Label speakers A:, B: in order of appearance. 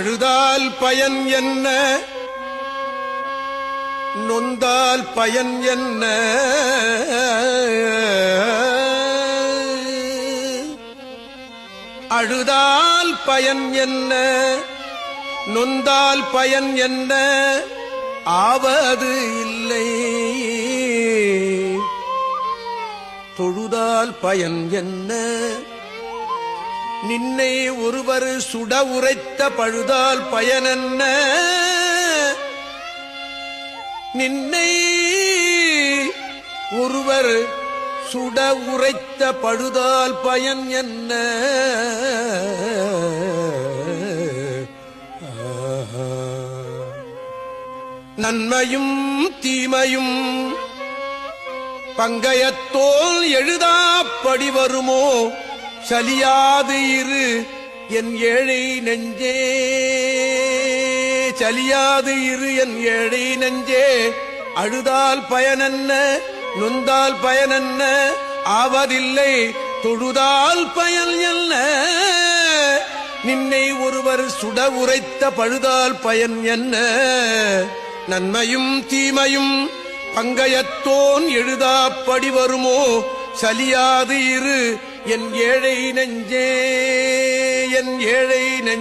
A: அழுதால் பயன் என்ன? நொந்தால் பயன் என்ன? அழுதால் பயன் என்ன? நொந்தால் பயன் என்ன? ஆவது இல்லை. தொழுதால் பயன் என்ன? நின்னை ஒருவர் சுட உரைத்த பழுதால் பயனென்ன? நின்னை ஒருவர் சுட உரைத்த பழுதால் பயன் என்ன? நன்மையும் தீமையும் பங்கயத்தோல் எழுதாப்படி வருமோ? சலியாது இரு என் ஏழை நெஞ்சே. சலியாது இரு என் ஏழை நெஞ்சே. அழுதால் பயனென்ன? நொந்தால் பயனென்ன? ஆவதில்லை தொழுதால் பயன் என்ன? நின்னை ஒருவர் சுட உரைத்த பழுதால் பயன் என்ன? நன்மையும் தீமையும் பங்கயத்தோன் எழுதாப்படி வருமோ? சலியாது இரு என் ஏழை நெஞ்சே என் ஏழை நெஞ்சே.